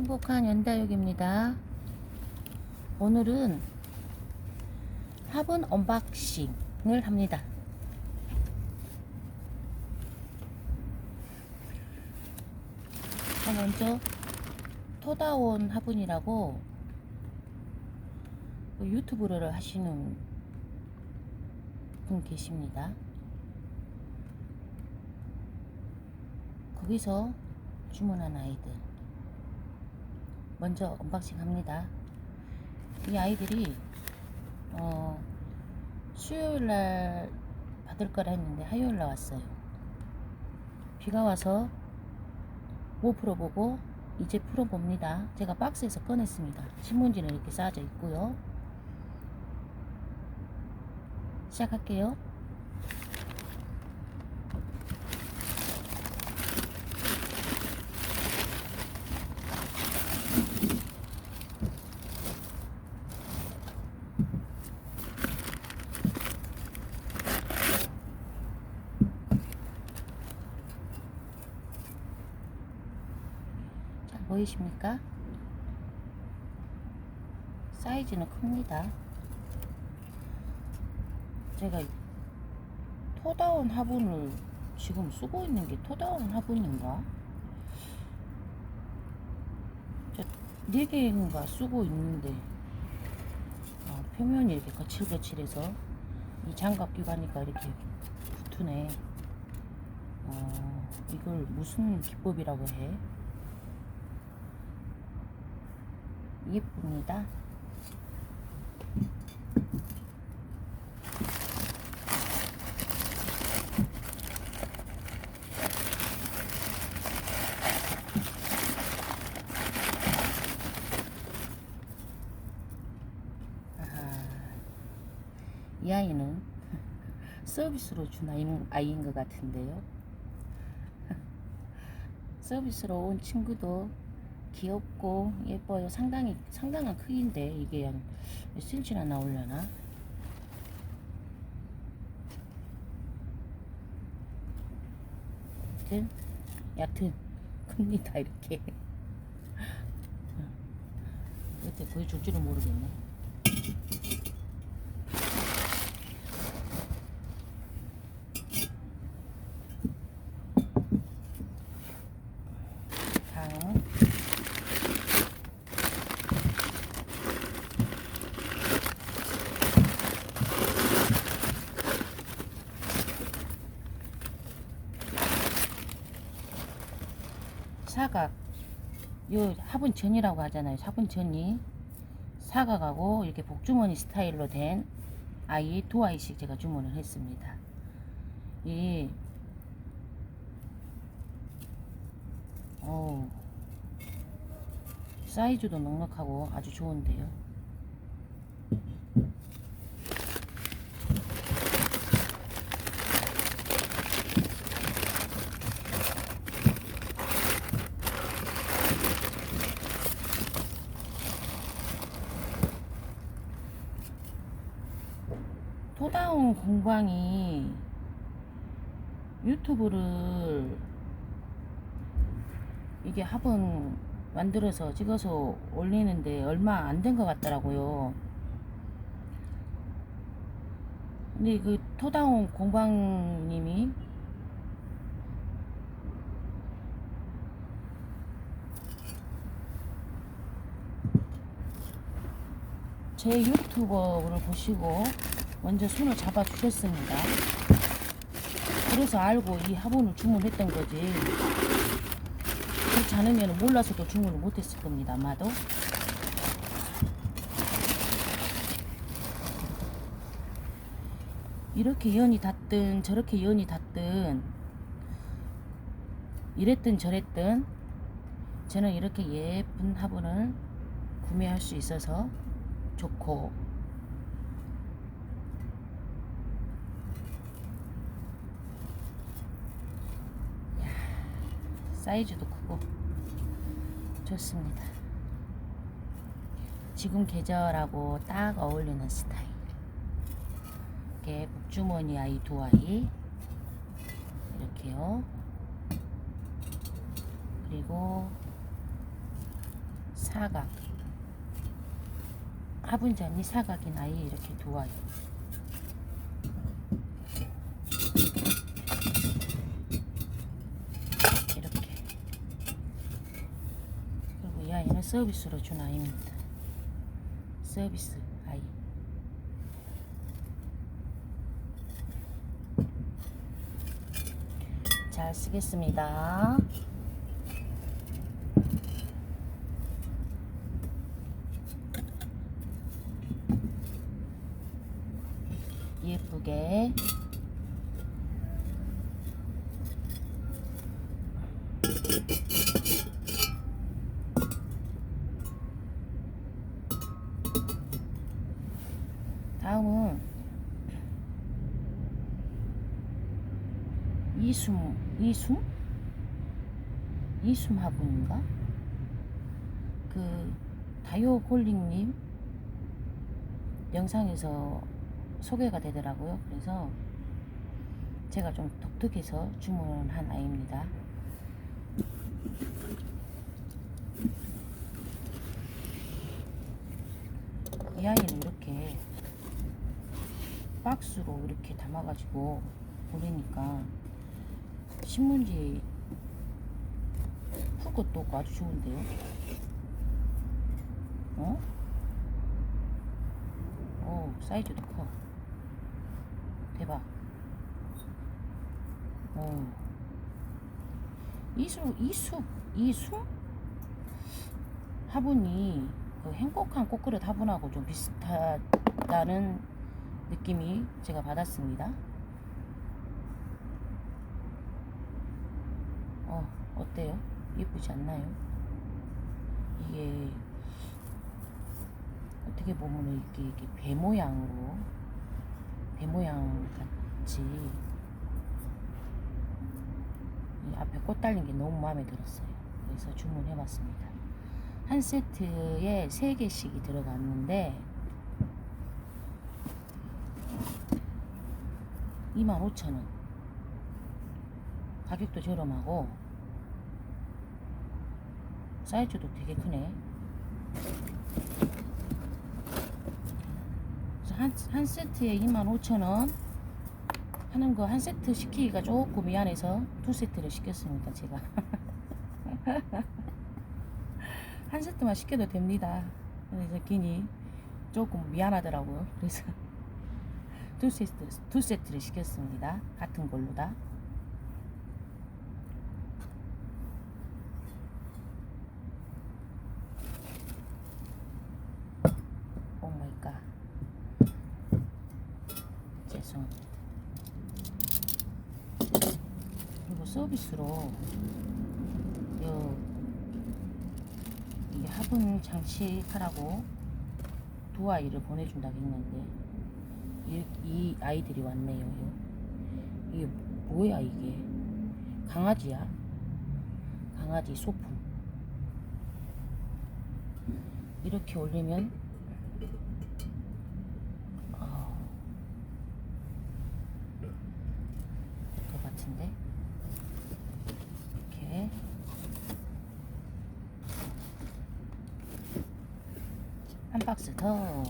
행복한 연다육입니다. 오늘은 화분 언박싱을 합니다. 자, 먼저 토다온 화분이라고 그 유튜브를 하시는 분 계십니다. 거기서 주문한 아이들 먼저 언박싱 합니다. 이 아이들이 어, 수요일 날 받을 거라 했는데 화요일 날 왔어요. 비가 와서 못 풀어보고 이제 풀어봅니다. 제가 박스에서 꺼냈습니다. 신문지는 이렇게 쌓아져 있고요. 시작할게요. 자, 보이십니까? 사이즈는 큽니다. 제가 토다운 화분을 지금 쓰고 있는 게 토다운 화분인가? 저 4개인가 쓰고 있는데 어, 표면이 이렇게 거칠거칠해서 이 장갑 끼고 하니까 이렇게 붙으네. 어, 이걸 무슨 기법이라고 해? 예쁩니다. 아하, 이 아이는 서비스로 준 아이인, 아이인 것 같은데요. 서비스로 온 친구도 귀엽고 예뻐요. 상당히 상당한 크기인데 이게 한몇 센치나 나오려나? 여튼 얕은 큽니다 이렇게. 이렇게 보여줄 줄은 모르겠네. 다음 사각. 요 화분 전이라고 하잖아요 화분 전이. 사각하고 이렇게 복주머니 스타일로 된 아이 두 아이씩 제가 주문을 했습니다. 이 어, 사이즈도 넉넉하고 아주 좋은데요 토다운 공방이 유튜브를 이게 화분 만들어서 찍어서 올리는데 얼마 안 된 것 같더라고요. 근데 그 토다운 공방님이 제 유튜버를 보시고 먼저 손을 잡아 주셨습니다. 그래서 알고 이 화분을 주문했던 거지. 그렇지 않으면 몰라서도 주문을 못했을 겁니다. 아마도. 이렇게 연이 닿든 저렇게 연이 닿든 이랬든 저랬든 저는 이렇게 예쁜 화분을 구매할 수 있어서 좋고 사이즈도 크고 좋습니다. 지금 계절하고 딱 어울리는 스타일. 이렇게 복주머니 아이 두 아이 이렇게요. 그리고 사각 화분자니 사각인 아이 이렇게 두 아이 이렇게 아이는 서비스로 준 아이입니다 서비스 아이 잘 쓰겠습니다. 예쁘게 다음은 이숨? 이숨 화분인가? 그 다이오골링님 영상에서 소개가 되더라고요. 그래서 제가 좀 독특해서 주문한 아이입니다. 이 아이는 이렇게 박스로 이렇게 담아가지고 보내니까 신문지 풀 것도 없고 아주 좋은데요? 어? 오, 사이즈도 커. 대박. 오. 이수, 이수, 이수? 화분이 그 행복한 꽃그릇 화분하고 좀 비슷하다는 느낌이 제가 받았습니다. 어, 어때요? 예쁘지 않나요? 이게 어떻게 보면 이게, 이게 배 모양으로 배 모양 같이 이 앞에 꽃 달린 게 너무 마음에 들었어요. 그래서 주문해봤습니다. 한 세트에 세 개씩이 들어갔는데 25,000원 가격도 저렴하고 사이즈도 되게 크네. 한, 한 세트에 25,000원. 하는 거 한 세트 시키기가 조금 미안해서 두 세트를 시켰습니다 제가. 한 세트만 시켜도 됩니다. 그래서 괜히 조금 미안하더라고요. 그래서 두 세트, 두 세트를 시켰습니다. 같은 걸로 다. 오 마이 갓. 죄송합니다. 그리고 서비스로 요 이게 화분 장식하라고 두 아이를 보내준다고 했는데 이, 이 아이들이 왔네요. 이게 뭐야 이게? 강아지야? 강아지 소품. 이렇게 올리면 어, 될것 같은데 이렇게 한 박스 더.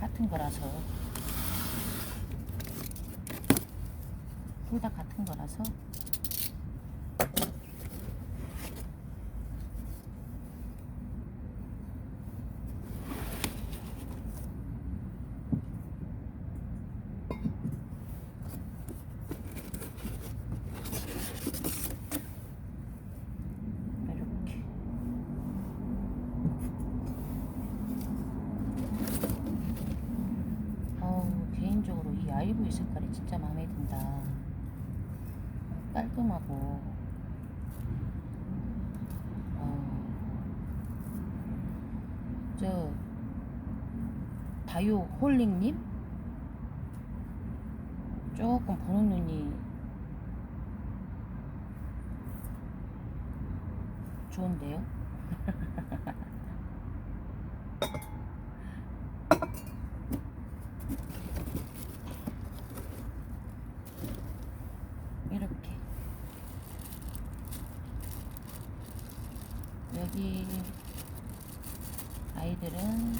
같은 거라서 둘 다 같은 거라서 이렇게 어우, 개인적으로 이 아이보리 색깔이 진짜 마음에 든다. 깔끔하고, 어, 저, 다요 홀링님? 조금 보는 눈이 좋은데요? 얘들은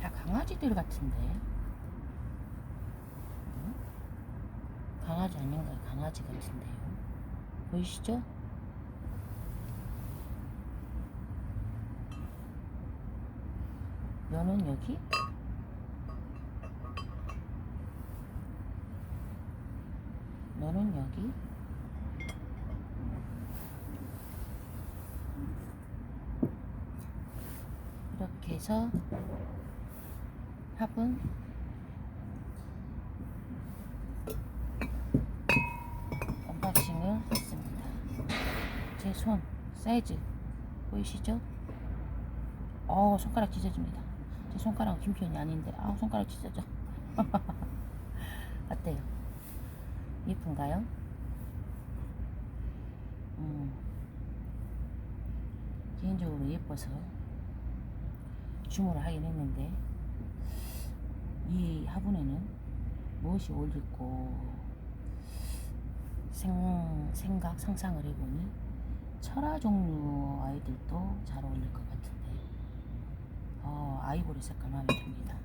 다 강아지들 같은데 응? 강아지 아닌가요? 강아지 같은데요 보이시죠? 너는 여기 너는 여기 이렇게 해서 합은 언박싱을 했습니다. 제 손 사이즈 보이시죠? 어 손가락 찢어집니다. 제 손가락은 긴 편이 아닌데 아우 손가락 찢어져. 어때요? 예쁜가요? 음, 개인적으로 예뻐서 주문을 하긴 했는데 이 화분에는 무엇이 어울릴고 생, 생각 상상을 해보니 철화 종류 아이들도 잘 어울릴 것 같은데 어, 아이보리 색깔 마음에 듭니다.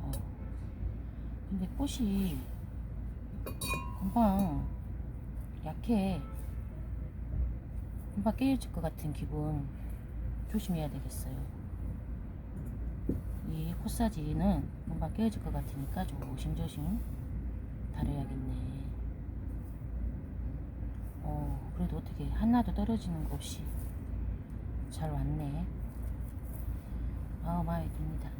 어, 근데 꽃이 금방 약해. 금방 깨어질 것 같은 기분 조심해야 되겠어요. 이 코사지는 금방 깨어질 것 같으니까 조심조심 다뤄야겠네. 어, 그래도 어떻게 하나도 떨어지는 거 없이 잘 왔네. 아, 마음에 듭니다.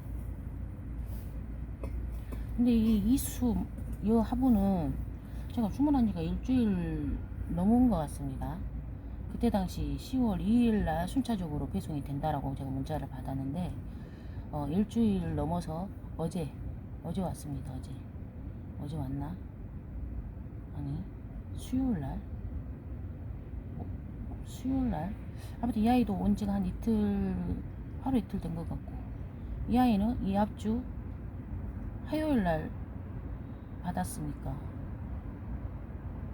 근데 이 이수, 이 화분은 제가 주문한 지가 일주일 넘은 것 같습니다. 그때 당시 10월 2일 날 순차적으로 배송이 된다라고 제가 문자를 받았는데 어, 일주일 넘어서 어제 어제 왔습니다. 어제 어제 왔나? 아니 수요일 날 어, 수요일 날 아무튼 이 아이도 온 지가 한 이틀 하루 이틀 된 것 같고 이 아이는 이 앞주 화요일 날 받았으니까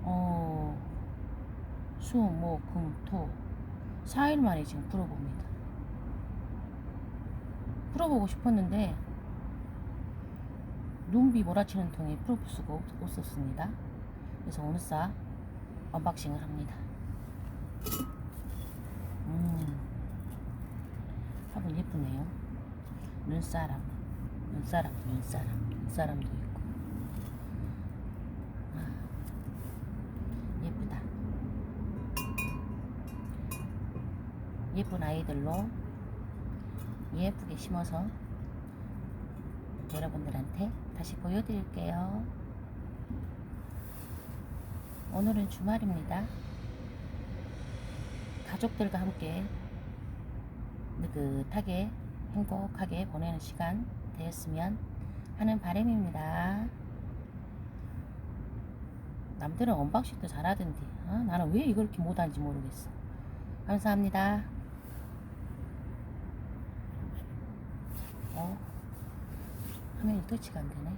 어 수, 목, 금, 토 4일 만에 지금 풀어봅니다. 풀어보고 싶었는데 눈비 몰아치는 통에 없, 없었습니다. 그래서 오늘 싸 언박싱을 합니다. 음, 화분 예쁘네요. 눈사람, 눈사람, 눈사람, 눈사람도 있고. 아, 예쁘다. 예쁜 아이들로 예쁘게 심어서 여러분들한테 다시 보여드릴게요. 오늘은 주말입니다. 가족들과 함께 느긋하게 행복하게 보내는 시간 되었으면 하는 바람입니다. 남들은 언박싱도 잘하던데 아, 나는 왜 이걸 이렇게 못하는지 모르겠어. 감사합니다. 어? 화면이 터치가 안 되네.